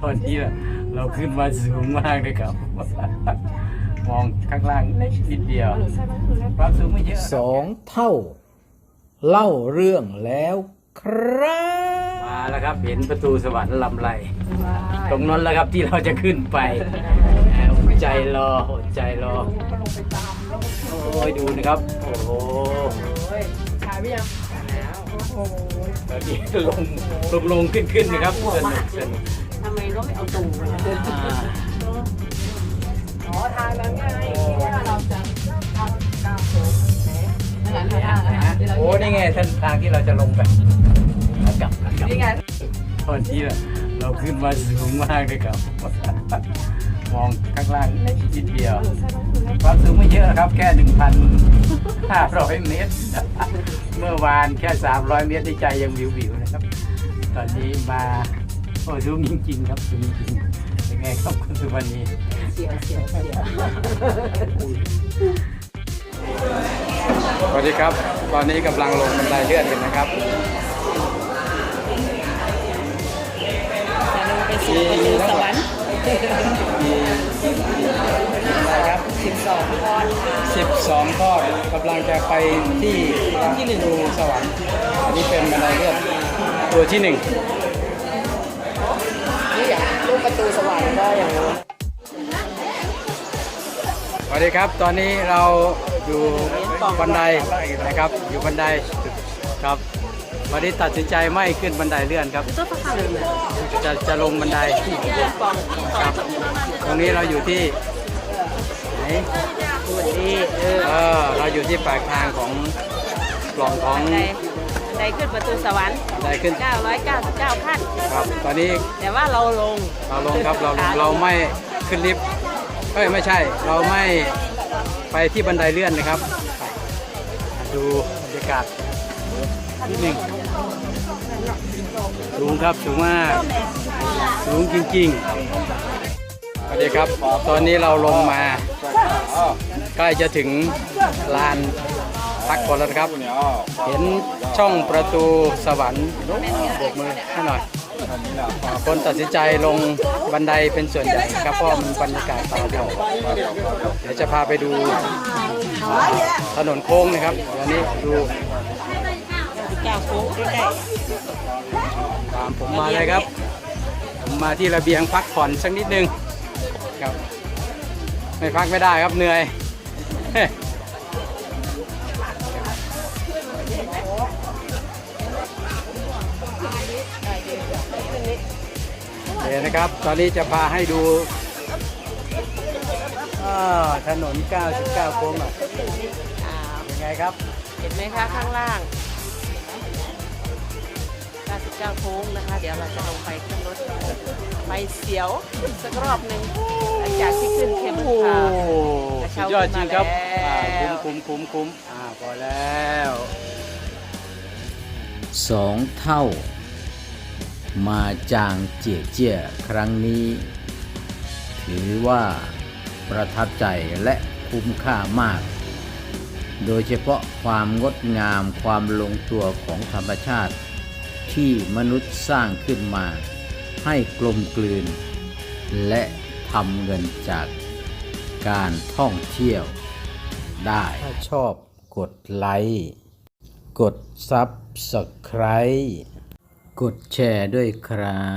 ตอนนี้เราขึ้นมาสูงมากเลยครับ มองข้างล่างเล็กนิดเดียว ความสูงไม่เยอะสองเท่า เล่าเรื่องแล้วครับ มาแล้วครับเห็นประตูสวรรค์ลำไร ตรงนั้นแหล้วครับที่เราจะขึ้นไปแหมอดใจรออดใจรอ โอ้ยดูนะครับ โอ้โห ถ่ายไปยังแล้ว โอ้โห ตอนนี้ลงลงลงขึ้นขึ้นนะครับสนุกสนุกทำไมเราไม่เอาตูมาอ๋อทางนั้นไงที่ว่าเราจะทำตามโซนไหนนั่นแหละอ่โอ้นี่ไงเส้นทางที่เราจะลงไปกลับกลับนี่ไงตอนนี้เราขึ้นมาสูงมากเลยครับ มองข้างล่างเล็กนิดเดียว ความสูงไม่เยอะครับ แค่หนึ่งพัน 1,500 เมตร เมื่อวานแค่ 300 เมตรที่ใจยังวิววิวๆนะครับ ตอนนี้มาโอ้สูงจริงๆครับสูงจริงๆเป็นไงครับคุณสุวรรณีเสียวเสียวเสียวสวัสดีครับ ตอนนี้กำลังลงบันไดเลื่อนกันนะครับจะลงไปสู่ประตูสวรรค์ อะไรครับสิบสองก้อนค่ะ12ข้อกำลังจะไปที่ที่หนึ่งดูสวรรค์อันนี้เป็นบันไดเลื่อนตัวที่หนึ่งนี่อย่างลูกประตูสวรรค์ก็อย่างนู้นสวัสดีครับ ตอนนี้เราอยู่บันไดนะครับ อยู่บันไดครับวันนี้ตัดสินใจไม่ขึ้นบันไดเลื่อนครับตัวประคันเลยจะจะลงบันไดปองครับ ตรงนี้เราอยู่ที่ ไหนตัวนี้เออเออเราอยู่ที่ปากทางของปล่องของ บันไดบันไดขึ้นประตูสวรรค์บันไดขึ้น 999ขั้น ครับ ตอนนี้แต่ว่าเราลงเราลงครับเราเราไม่ขึ้นลิฟต์เอ้ยไม่ใช่ เราไม่ไปที่บันไดเลื่อนนะครับไปดูบรรยากาศนิดหนึ่งสูงครับสูงมากสูงจริงๆสวัสดีครับ ตอนนี้เราลงมา ใกล้จะถึงลานพักคนแล้วนะครับ เห็นช่องประตูสวรรค์โบกมือให้หน่อย คนตัดสินใจลงบันไดเป็นส่วนใหญ่ครับเพราะมันบรรยากาศตาเดียวเดี๋ยวจะพาไปดูถนนโค้งนะครับอันนี้ดูก้าโค้งใกล้ตามผมมาเลยครับ ผมมาที่ระเบียงพักผ่อนสักนิดนึงครับ ไม่พักไม่ได้ครับเหนื่อย เดี๋ยวนะครับ ตอนนี้จะพาให้ดูถนน 99โค้งอะๆอ่ายังไงครับ เห็นไหมคะข้างล่าง 99โค้งนะคะ เดี๋ยวเราจะลงไปขึ้นรถ ไปเสียวสักรอบหนึ่ง จากที่ขึ้นเคเบิลโอ้คาร์สุดยอดจริงครับกระอ่าเช้าขึ้นมาแล้วคุ้มคุ้มคุ้มคุ้มอ่าพอแล้วสองเท่า มาจางเจียเจียครั้งนี้ ถือว่าประทับใจและคุ้มค่ามาก โดยเฉพาะความงดงามความลงตัวของธรรมชาติ ที่มนุษย์สร้างขึ้นมา ให้กลมกลืน และ ทำเงินจากการท่องเที่ยวได้ ถ้าชอบกดไลค์ กดซับสไคร b ์กดแชร์ด้วยครับ